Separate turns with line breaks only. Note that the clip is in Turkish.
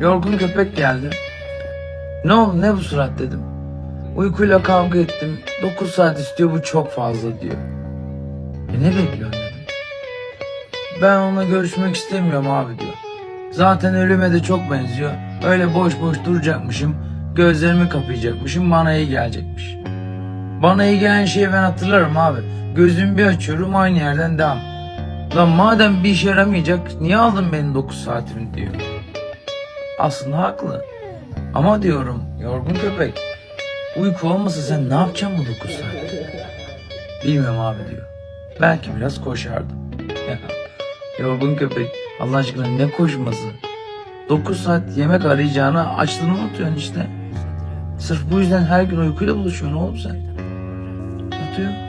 Yorgun köpek geldi. Ne oldu ne bu surat dedim. Uykuyla kavga ettim. 9 saat istiyor bu çok fazla diyor. E ne bekliyorsun dedim. Ben onunla görüşmek istemiyorum abi diyor. Zaten ölüme de çok benziyor. Öyle boş boş duracakmışım. Gözlerimi kapayacakmışım. Bana iyi gelecekmiş. Bana iyi gelen şeyi ben hatırlarım abi. Gözümü bir açıyorum aynı yerden devam. Lan madem bir işe yaramayacak niye aldın benim 9 saatimi diyor. Aslında haklı. Ama diyorum yorgun köpek. Uyku olmasa sen ne yapacaksın bu 9 saat? Bilmiyorum abi diyor. Belki biraz koşardım. Yorgun köpek Allah aşkına ne koşması? 9 saat yemek arayacağına açlığını unutuyorsun işte. Sırf bu yüzden her gün uykuyla buluşuyorsun oğlum sen. Yatıyor.